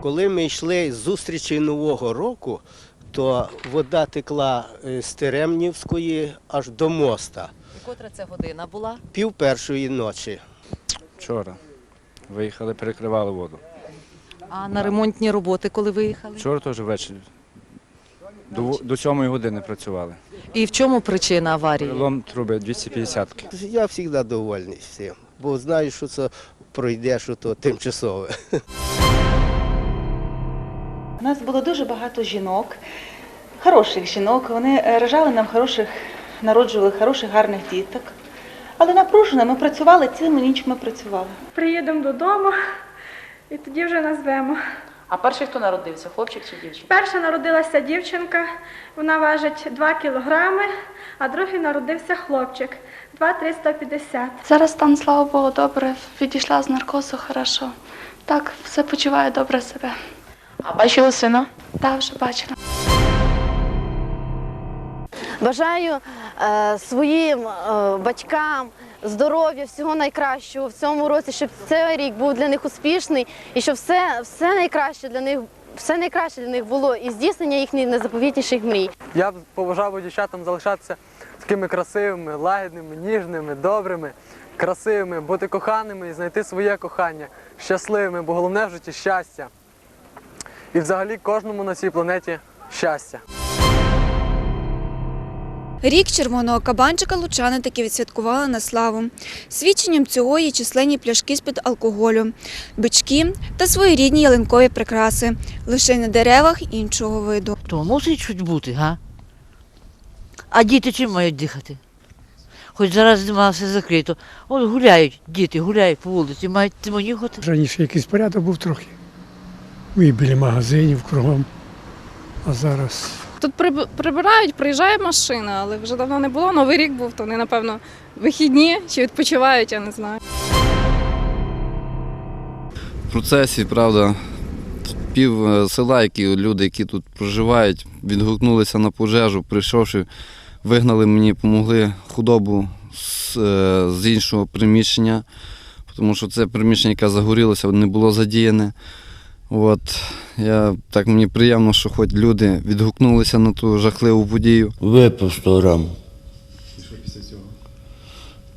Коли ми йшли з зустрічі Нового року, то вода текла е, з Теремнівської аж до моста. І котра це година була? Пів першої ночі. Вчора. Виїхали, перекривали воду. А на ремонтні роботи, коли виїхали? Вчора теж ввечері. До, 7 години працювали. І в чому причина аварії? Перелом труби 250 Я завжди довольний всім, бо знаю, що це пройде, що то тимчасове. У нас було дуже багато жінок, хороших жінок. Вони е, рожали нам хороших, народжували хороших, гарних діток. Але напружено ми працювали, цілу ніч ми працювали. Приїдемо додому і тоді вже назвемо. А перший хто народився, хлопчик чи дівчинка? Перша народилася дівчинка, вона важить 2 кілограми, а другий народився хлопчик 2,350. Зараз стан, слава Богу, добре. Відійшла з наркозу хорошо. Так, все почуваю добре себе. А бачили сина? Так, вже бачила. Бажаю е, своїм е, батькам здоров'я, всього найкращого в цьому році, щоб цей рік був для них успішний і щоб все, все найкраще для них. Все найкраще для них було і здійснення їхніх найзаповітніших мрій. Я б побажав дівчатам залишатися такими красивими, лагідними, ніжними, добрими, красивими, бути коханими і знайти своє кохання, щасливими, бо головне в житті щастя. І взагалі кожному на цій планеті щастя. Рік червоного кабанчика лучани таки відсвяткували на славу. Свідченням цього є численні пляшки з-під алкоголю, бички та своєрідні ялинкові прикраси, лише на деревах іншого виду. То мусить щось бути, га? А діти чим мають дихати? Хоч зараз нема все закрито. От гуляють, діти гуляють по вулиці, мають цьому нюхати. Раніше якийсь порядок був трохи. І біля магазинів кругом. А зараз Тут прибирають, приїжджає машина, але вже давно не було. Новий рік був, то вони, напевно, вихідні чи відпочивають, я не знаю. В процесі, правда, пів е, села, які люди, які тут проживають, відгукнулися на пожежу, прийшовши, вигнали мені, допомогли худобу з, е, з іншого приміщення, тому що це приміщення, яке загорілося, не було задіяне. От, я, так мені приємно, що хоч люди відгукнулися на ту жахливу подію. Випив 100 грам.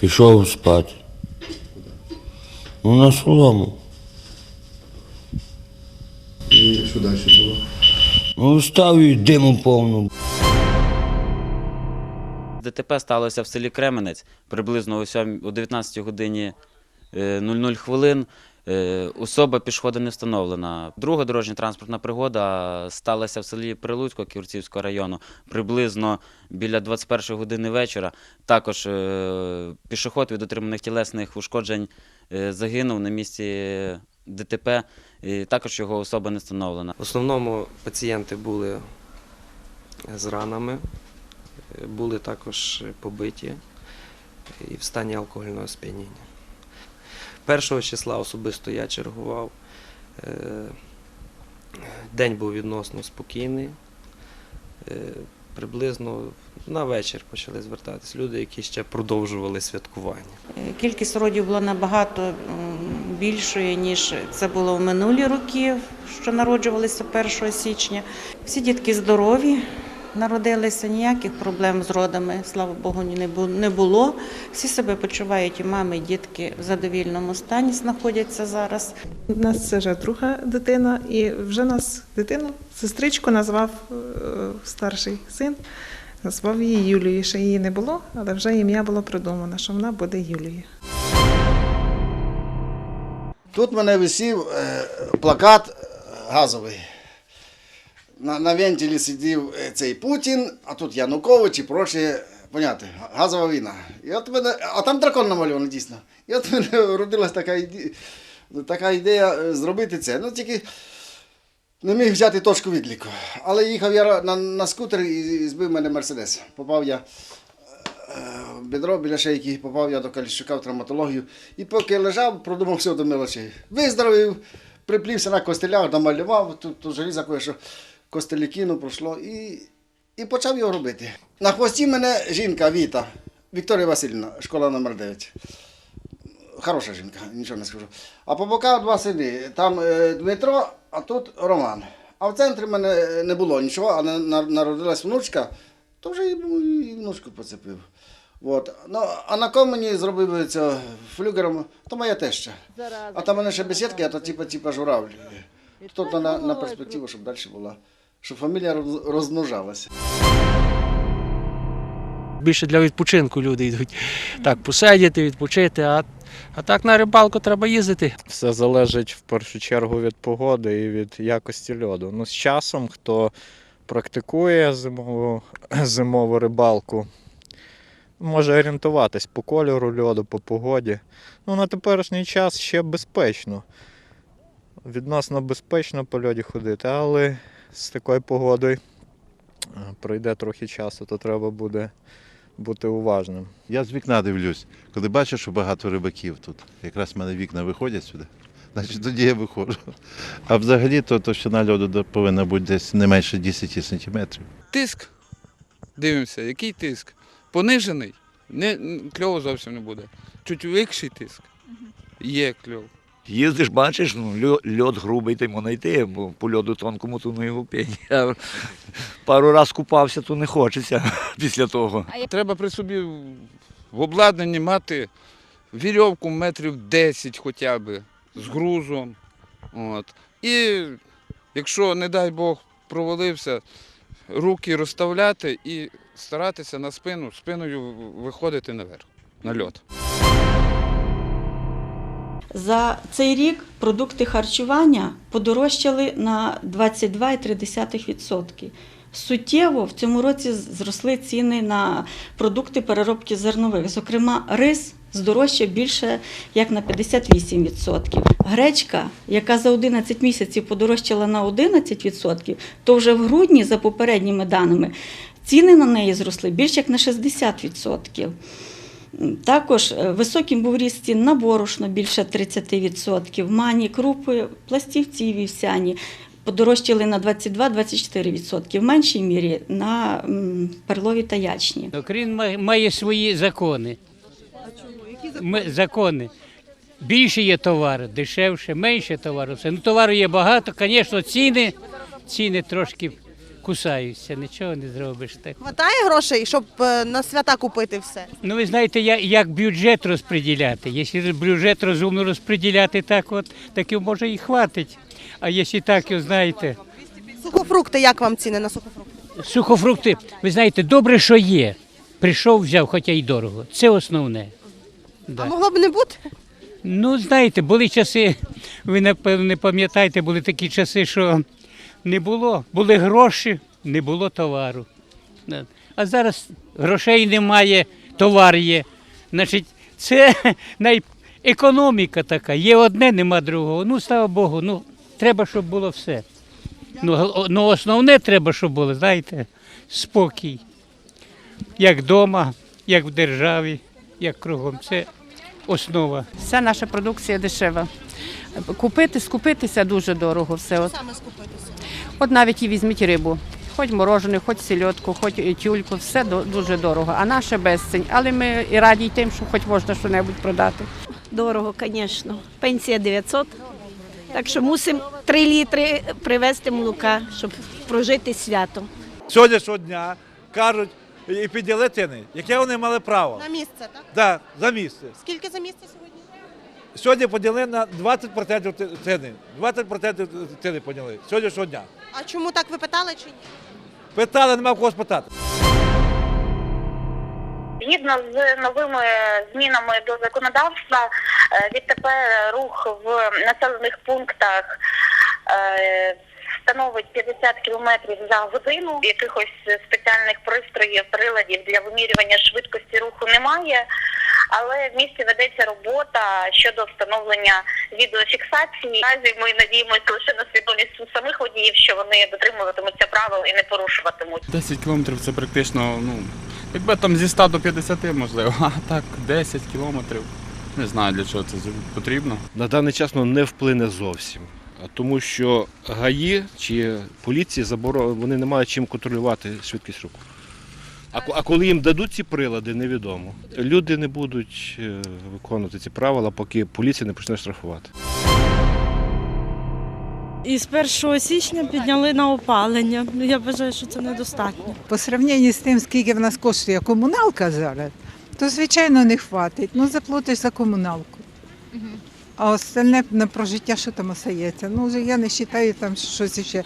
Пішов спати. Ну, на солому. І що далі було? Ну, встав і диму повну. ДТП сталося в селі Кременець приблизно о 7 о 19 годині е, 00 хвилин. Е, Особа пішохода не встановлена. Друга дорожня транспортна пригода сталася в селі Прилуцько Ківерцівського району приблизно біля 21 години вечора. Також е, пішоход від отриманих тілесних ушкоджень е, загинув на місці ДТП. І також його особа не встановлена. В основному пацієнти були з ранами, були також побиті і в стані алкогольного сп'яніння. Першого числа особисто я чергував. Е, День був відносно спокійний. Е, Приблизно на вечір почали звертатись люди, які ще продовжували святкування. Кількість родів була набагато більшою, ніж це було в минулі роки, що народжувалися 1 січня. Всі дітки здорові, народилися, ніяких проблем з родами, слава Богу, не бу- не було. Всі себе почувають, і мами, і дітки в задовільному стані знаходяться зараз. У нас це вже друга дитина, і вже нас дитину, сестричку назвав е, старший син, назвав її Юлією. Ще її не було, але вже ім'я було придумано, що вона буде Юлією. Тут мене висів е, плакат газовий. На, на вентилі сидів е, цей Путін, а тут Янукович і проче, поняти, газова війна. І от мене, а там дракон намальований дійсно. І от мене родилась така, іде- така ідея е, зробити це. Ну тільки не міг взяти точку відліку. Але їхав я на, на скутер і збив мене Мерседес. Попав я в бедро біля шейки, попав я до Каліщука в травматологію. І поки лежав, продумав все до мелочей. Виздоровів, приплівся на костелях, намалював, тут, тут желіза кое, що костелі кинув, пройшло і, і почав його робити. На хвості мене жінка Віта, Вікторія Васильівна, школа номер 9. хороша жінка, нічого не скажу. А по боках два сини. Там е, Дмитро, а тут Роман. А в центрі мене не було нічого, а на- на- народилась внучка, то вже і, і внучку поцепив. От. Ну, а на ком мені зробив це флюгером, то моя теща. А там мене ще бесідки, а то типа, типа журавль. Тут на, на перспективу, щоб далі була, щоб фамілія розмножалася. Більше для відпочинку люди йдуть. Так, посидіти, відпочити, а, а так на рибалку треба їздити. Все залежить в першу чергу від погоди і від якості льоду. Ну, з часом, хто практикує зимову, зимову рибалку, може орієнтуватись по кольору льоду, по погоді. Ну, на теперішній час ще безпечно. Відносно безпечно по льоді ходити, але з такою погодою е, пройде трохи часу, то треба буде бути уважним. Я з вікна дивлюсь, коли бачу, що багато рибаків тут. Якраз в мене вікна виходять сюди. Значить, тоді я виходжу. А взагалі то товщина льоду повинна бути десь не менше 10 сантиметрів. Тиск. Дивимося, який тиск. Понижений, не, кльово зовсім не буде. Чуть вищий тиск. Є кльов. Їздиш, бачиш, ну, льод грубий, ти можна йти, бо по льоду тонкому то не гупінь. Я пару раз купався, то не хочеться після того. Треба при собі в- в обладнанні мати вірьовку метрів 10 хоча б з грузом. От. І якщо, не дай Бог, провалився, руки розставляти і старатися на спину, спиною виходити наверх, на льот. За цей рік продукти харчування подорожчали на 22,3%. Суттєво в цьому році зросли ціни на продукти переробки зернових. Зокрема, рис здорожчав більше як на 58%. Гречка, яка за 11 місяців подорожчала на 11%, то вже в грудні, за попередніми даними, ціни на неї зросли більше як на 60%. Також е, високим був ріст цін на борошно більше 30%, мані, крупи, пластівці вівсяні подорожчали на 22-24%, в меншій мірі на перлові та ячні. Україна має- свої закони. Ми- закони. Більше є товару, дешевше, менше товару. Ну, товару є багато, звісно, ціни, ціни трошки кусаються, нічого не зробиш. Так. Хватає грошей, щоб е, на свята купити все. Ну, ви знаєте, я- як бюджет розподіляти. Якщо бюджет розумно розподіляти так, от, так і може і хватить. А якщо так, і знаєте, Сухофрукти, як вам ціни на сухофрукти? сухофрукти, ви знаєте, добре, що є. Прийшов, взяв, хоча й дорого. Це основне. А могло б не бути? Ну, знаєте, були часи, ви напевно не пам'ятаєте, були такі часи, що не було. Були гроші, не було товару. А зараз грошей немає, товар є. Значить, це най... економіка така. Є одне, нема другого. Ну, слава Богу, ну, треба, щоб було все. Ну, ну, основне треба, щоб було, знаєте, спокій. Як вдома, як в державі, як кругом. Це основа. Вся наша продукція дешева. Купити, скупитися дуже дорого все. От, Саме скупитися. От навіть і візьміть рибу. Хоч морожене, хоч сільотку, хоч тюльку, все дуже дорого. А наше безцінь. Але ми і раді тим, що хоч можна щось продати. Дорого, звісно. Пенсія 900. Так що мусимо 3 літри привезти молока, щоб прожити свято. Сьогоднішнього дня кажуть і підняли яке вони мали право. На місце, так? Да, за місце. Скільки за місце сьогодні? Сьогодні поділи на 20% ці- ціни. 20% ціни подняли сьогоднішнього дня. А чому так ви питали чи ні? Питали, нема в кого спитати. Згідно з новими змінами до законодавства, е, відтепер рух в населених пунктах е, становить 50 км за годину. Якихось спеціальних пристроїв, приладів для вимірювання швидкості руху немає. Але в місті ведеться робота щодо встановлення відеофіксації. Наразі ми надіємося лише на свідомість самих водіїв, що вони дотримуватимуться правил і не порушуватимуть. 10 кілометрів це практично, ну, якби там зі 100 до 50 можливо, а так 10 кілометрів. Не знаю для чого це потрібно. на даний час воно не вплине зовсім. А Тому що ГАІ чи поліції заборо... вони не мають чим контролювати швидкість руху. А, а коли їм дадуть ці прилади, невідомо. Люди не будуть е, виконувати ці правила, поки поліція не почне штрафувати. І з 1 січня підняли на опалення. Ну, Я вважаю, що це недостатньо. По сравненні з тим, скільки в нас коштує комуналка зараз, то звичайно не хватить. Ну заплатиш за комуналку. А остальне на прожиття, що там остається. Ну вже я не вважаю там щось ще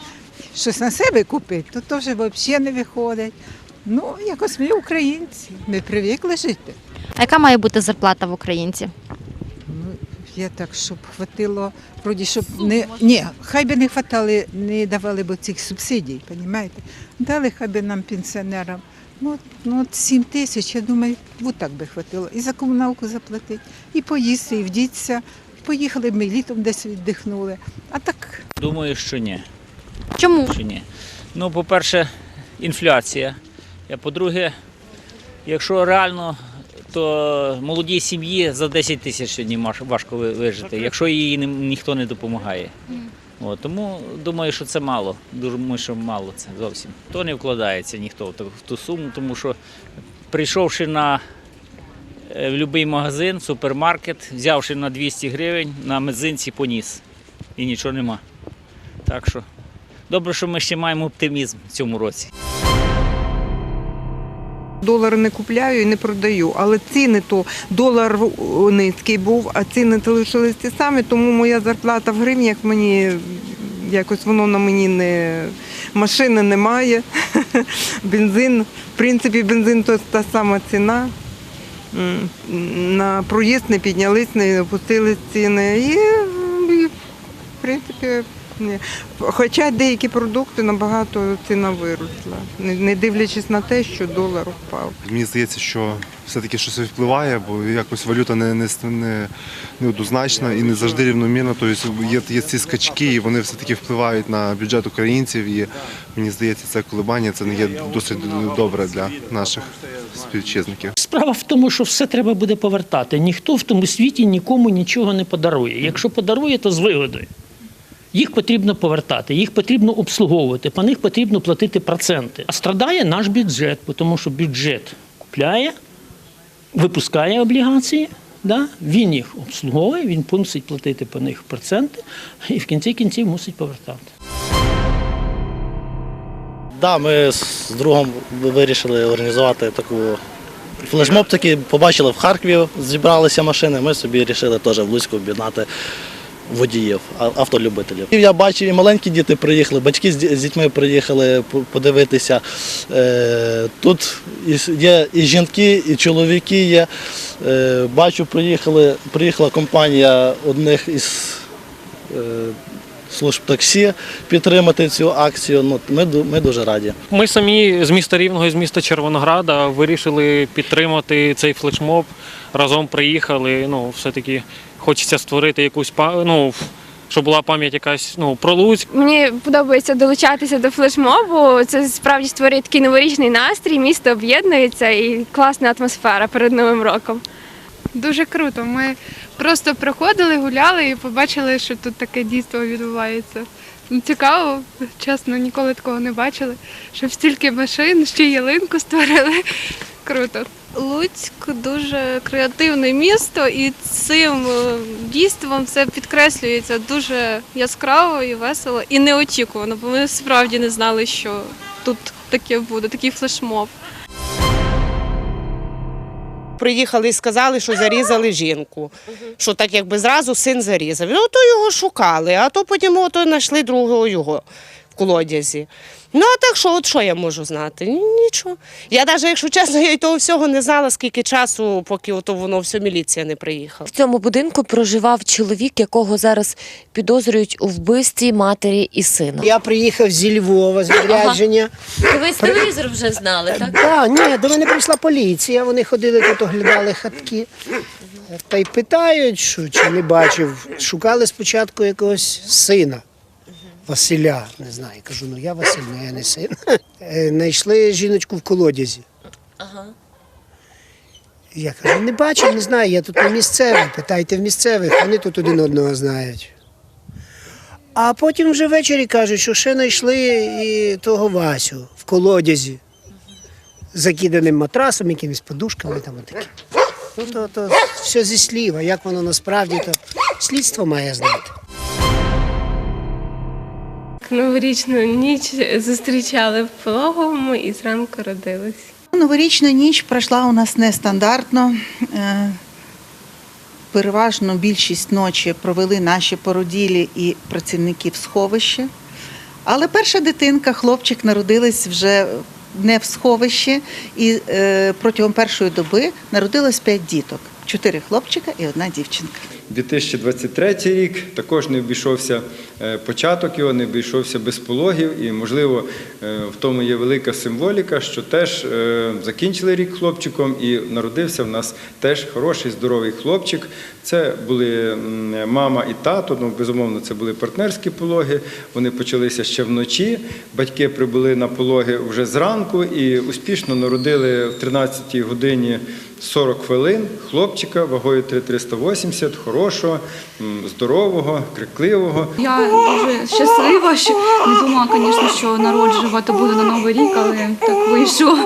щось на себе купити, то то вже взагалі не виходить. Ну, якось ми українці, ми привикли жити. А яка має бути зарплата в українці? Ну, я так, щоб хватило, вроді, щоб не ні, хай би не хватали, не давали б цих субсидій, розумієте? Дали хай би нам пенсіонерам. Ну, ну от 7 тисяч, я думаю, от так би хватило. І за комуналку заплатити, і поїсти, і вдітися. Поїхали б ми літом десь віддихнули. А так Думаю, що ні. Чому? Що ні. Ну, по-перше, інфляція. А по-друге, якщо реально, то молодій сім'ї за 10 тисяч сьогодні важко вижити, якщо їй ніхто не допомагає. От, тому думаю, що це мало. Думаю, що мало це зовсім. То не вкладається ніхто в ту, в ту суму, тому що прийшовши на е, в будь-який магазин, супермаркет, взявши на 200 гривень, на мезинці поніс. І нічого нема. Так що добре, що ми ще маємо оптимізм в цьому році. Долар не купляю і не продаю, але ціни то долар низький був, а ціни то лишились ті самі, тому моя зарплата в гривнях мені якось воно на мені не машини немає. Бензин, в принципі, бензин то та сама ціна. На проїзд не піднялись, не опустились ціни. І, в принципі. Хоча деякі продукти набагато ціна виросла, не, дивлячись на те, що долар впав. Мені здається, що все-таки щось впливає, бо якось валюта не, не, не, не однозначна і не завжди рівномірна. Тобто є, є ці скачки, і вони все-таки впливають на бюджет українців. І мені здається, це колебання це не є досить добре для наших співвітчизників. Справа в тому, що все треба буде повертати. Ніхто в тому світі нікому нічого не подарує. Якщо подарує, то з вигодою. Їх потрібно повертати, їх потрібно обслуговувати, по них потрібно платити проценти. А страдає наш бюджет, тому що бюджет купляє, випускає облігації, да? він їх обслуговує, він мусить платити по них проценти і в кінці кінців мусить повертати. Да, ми з другом вирішили організувати таку флешмоб такий, побачили в Харкові, зібралися машини, ми собі вирішили теж в Луцьку об'єднати водіїв, автолюбителів. Я бачив, і маленькі діти приїхали, батьки з дітьми приїхали подивитися. Е, Тут є і жінки, і чоловіки є. Е, Бачу, приїхали, приїхала компанія одних із е, служб таксі підтримати цю акцію. Ну, ми, ми дуже раді. Ми самі з міста Рівного і з міста Червонограда вирішили підтримати цей флешмоб. Разом приїхали. Ну, все-таки хочеться створити якусь ну, щоб була пам'ять якась ну, про Луцьк. Мені подобається долучатися до флешмобу. Це справді створює такий новорічний настрій, місто об'єднується і класна атмосфера перед Новим роком. Дуже круто. Ми просто проходили, гуляли і побачили, що тут таке дійство відбувається. Ну, Цікаво, чесно, ніколи такого не бачили. Щоб стільки машин, ще ялинку створили. Круто. Луцьк дуже креативне місто, і цим е, дійством все підкреслюється дуже яскраво і весело, і неочікувано, бо ми справді не знали, що тут таке буде, такий флешмоб. Приїхали і сказали, що зарізали жінку. Що так якби зразу син зарізав. Ну то його шукали, а то потім ото знайшли другого його колодязі. Ну а так що, от що я можу знати? Нічого. Я навіть, якщо чесно, я й того всього не знала, скільки часу, поки ото воно все міліція не приїхала. В цьому будинку проживав чоловік, якого зараз підозрюють у вбивстві матері і сина. Я приїхав зі Львова з відрядження. Ага. Ви з телевізору вже знали, так? Так, ні, до мене прийшла поліція, вони ходили тут, оглядали хатки. Та й питають, що чи не бачив. Шукали спочатку якогось сина. Василя, не знаю. Кажу, ну я Василь, ну я не син. Е, Знайшли жіночку в колодязі. Ага. Я кажу, не бачив, не знаю, я тут не місцевий. Питайте в місцевих, вони тут один одного знають. А потім вже ввечері кажуть, що ще знайшли і того Васю в колодязі. закиданим матрасом, якимись подушками там отакі. Ну то, то все зі слів, а як воно насправді, то слідство має знати. Новорічну ніч зустрічали в пологовому і зранку родились. Новорічна ніч пройшла у нас нестандартно. Е, Переважно більшість ночі провели наші породілі і працівники в сховищі. Але перша дитинка, хлопчик, народилась вже не в сховищі, і е, протягом першої доби народилось п'ять діток: чотири хлопчика і одна дівчинка. 2023 рік також не обійшовся е, початок його, не обійшовся без пологів, і, можливо, е, в тому є велика символіка, що теж е, закінчили рік хлопчиком і народився в нас теж хороший, здоровий хлопчик. Це були мама і тато, ну, безумовно, це були партнерські пологи. Вони почалися ще вночі. Батьки прибули на пологи вже зранку і успішно народили в 13-й годині 40 хвилин хлопчика вагою 380, хорошого, здорового, крикливого. Я дуже щаслива, що не думала, звісно, що народжувати буду на Новий рік, але так вийшло.